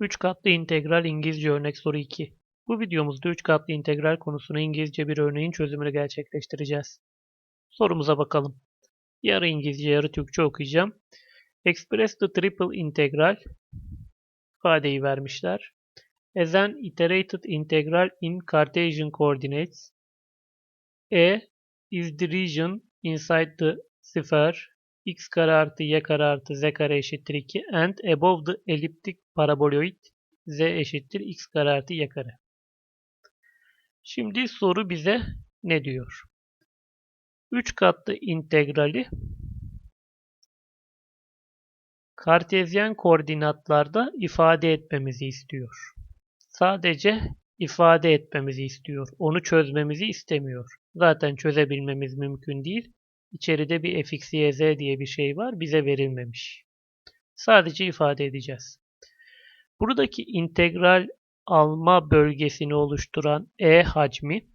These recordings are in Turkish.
3 katlı integral İngilizce örnek soru 2. Bu videomuzda 3 katlı integral konusuna İngilizce bir örneğin çözümünü gerçekleştireceğiz. Sorumuza bakalım. Yarı İngilizce yarı Türkçe okuyacağım. Express the triple integral ifadeyi vermişler. As an iterated integral in Cartesian coordinates. E is the region inside the sphere x kare artı y kare artı z kare eşittir 2 and above the elliptic paraboloid z eşittir x kare artı y kare. Şimdi soru bize ne diyor? 3 katlı integrali kartezyen koordinatlarda ifade etmemizi istiyor. Sadece ifade etmemizi istiyor. Onu çözmemizi istemiyor. Zaten çözebilmemiz mümkün değil. İçeride bir fx, y, z diye bir şey var. Bize verilmemiş. Sadece ifade edeceğiz. Buradaki integral alma bölgesini oluşturan E hacmi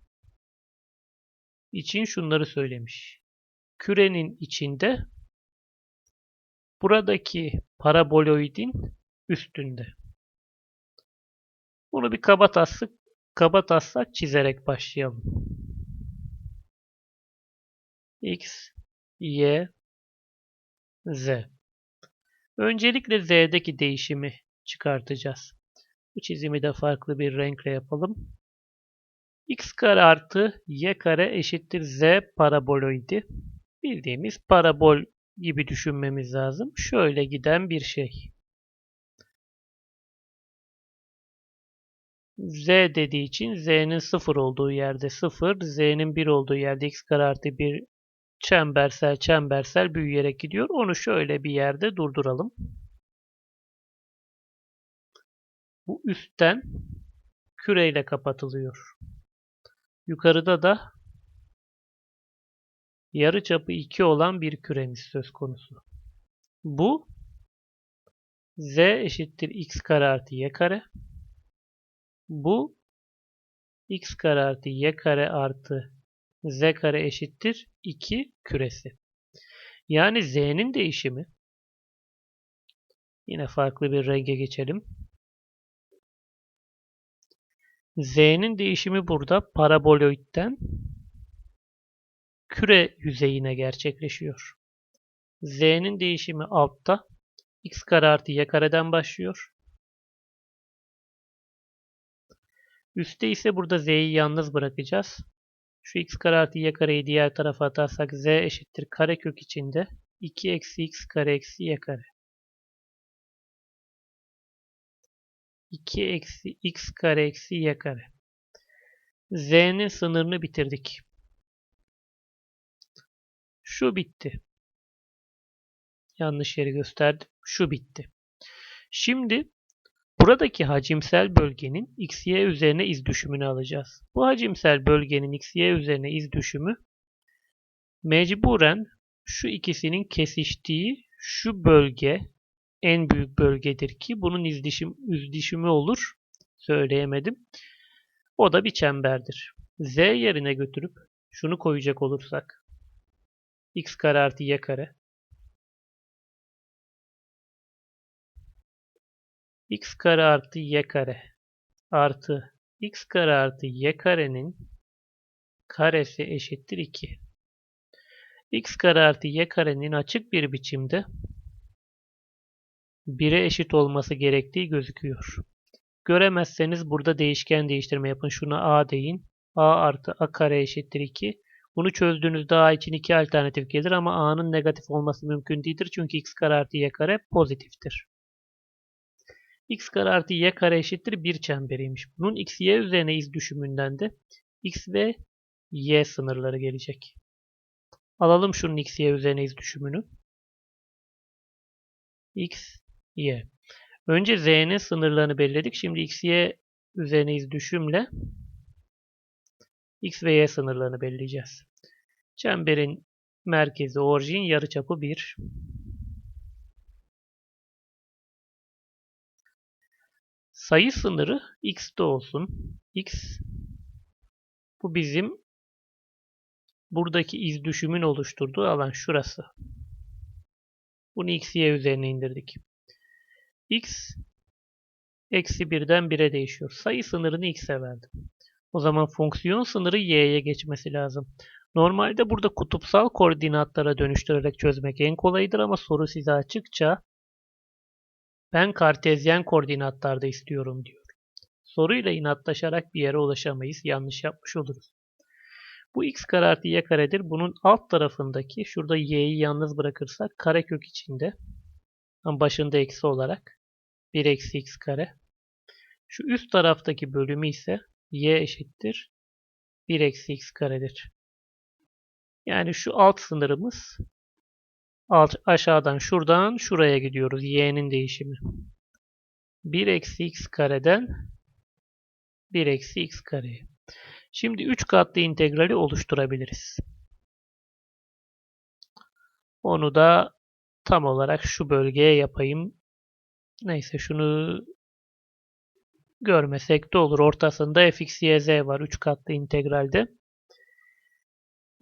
için şunları söylemiş. Kürenin içinde buradaki paraboloidin üstünde. Bunu bir kaba taslak, kaba taslak çizerek başlayalım. X, Y, Z. Öncelikle Z'deki değişimi çıkartacağız. Bu çizimi de farklı bir renkle yapalım. X kare artı Y kare eşittir Z paraboloidi. Bildiğimiz parabol gibi düşünmemiz lazım. Şöyle giden bir şey. Z dediği için Z'nin 0 olduğu yerde 0, Z'nin 1 olduğu yerde x kare artı 1 çembersel çembersel büyüyerek gidiyor. Onu şöyle bir yerde durduralım. Bu üstten küreyle kapatılıyor. Yukarıda da yarıçapı 2 olan bir küremiz söz konusu. Bu z eşittir x kare artı y kare. Bu x kare artı y kare artı z kare eşittir 2 küresi. Yani z'nin değişimi yine farklı bir renge geçelim. Z'nin değişimi burada paraboloidten küre yüzeyine gerçekleşiyor. Z'nin değişimi altta x kare artı y kareden başlıyor. Üste ise burada z'yi yalnız bırakacağız. Şu x kare artı y kareyi diğer tarafa atarsak z eşittir karekök içinde 2 eksi x kare eksi y kare. 2 eksi x kare eksi y kare. Z'nin sınırını bitirdik. Şu bitti. Yanlış yeri gösterdim. Şu bitti. Şimdi buradaki hacimsel bölgenin x, y üzerine iz düşümünü alacağız. Bu hacimsel bölgenin x, y üzerine iz düşümü mecburen şu ikisinin kesiştiği şu bölge en büyük bölgedir ki bunun izdişim, üzdişimi olur. Söyleyemedim. O da bir çemberdir. Z yerine götürüp şunu koyacak olursak x kare artı y kare x kare artı y kare artı x kare artı y karenin karesi eşittir 2. x kare artı y karenin açık bir biçimde 1'e eşit olması gerektiği gözüküyor. Göremezseniz burada değişken değiştirme yapın. Şuna a deyin. a artı a kare eşittir 2. Bunu çözdüğünüzde a için 2 alternatif gelir ama a'nın negatif olması mümkün değildir. Çünkü x kare artı y kare pozitiftir. X kare artı y kare eşittir 1 çemberiymiş. Bunun x, y üzerine iz düşümünden de x ve y sınırları gelecek. Alalım şunun x, y üzerine iz düşümünü. x, y. Önce z'nin sınırlarını belirledik. Şimdi x, y üzerine iz düşümle x ve y sınırlarını belirleyeceğiz. Çemberin merkezi orijin yarıçapı 1. Sayı sınırı x'te olsun. x bu bizim buradaki iz düşümün oluşturduğu alan şurası. Bunu x, y üzerine indirdik. x Eksi 1'den 1'e değişiyor. Sayı sınırını x'e verdim. O zaman fonksiyon sınırı y'ye geçmesi lazım. Normalde burada kutupsal koordinatlara dönüştürerek çözmek en kolayıdır ama soru size açıkça ben kartezyen koordinatlarda istiyorum diyor. Soruyla inatlaşarak bir yere ulaşamayız. Yanlış yapmış oluruz. Bu x kare artı y karedir. Bunun alt tarafındaki şurada y'yi yalnız bırakırsak karekök içinde başında eksi olarak 1 eksi x kare. Şu üst taraftaki bölümü ise y eşittir 1 eksi x karedir. Yani şu alt sınırımız alt, aşağıdan şuradan şuraya gidiyoruz. y'nin değişimi. 1 eksi x kareden 1 eksi x kareye. Şimdi 3 katlı integrali oluşturabiliriz. Onu da tam olarak şu bölgeye yapayım. Neyse şunu görmesek de olur. Ortasında fx, y, var 3 katlı integralde.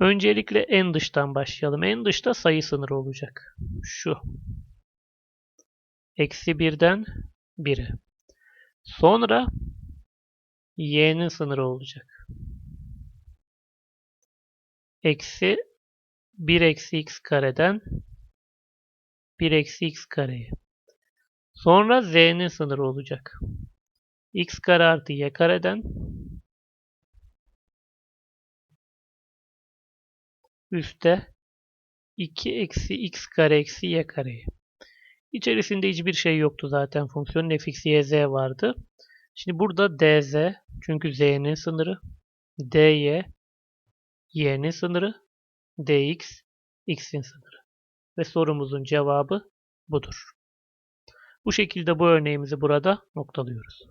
Öncelikle en dıştan başlayalım. En dışta sayı sınırı olacak. Şu. Eksi 1'den 1'e. Sonra y'nin sınırı olacak. Eksi 1 eksi x kareden 1 eksi x kareye. Sonra z'nin sınırı olacak. x kare artı y kareden üstte 2 eksi x kare eksi y kareye. İçerisinde hiçbir şey yoktu zaten fonksiyonun fx, y, z vardı. Şimdi burada dz çünkü z'nin sınırı, dy y'nin sınırı, dx x'in sınırı. Ve sorumuzun cevabı budur. Bu şekilde bu örneğimizi burada noktalıyoruz.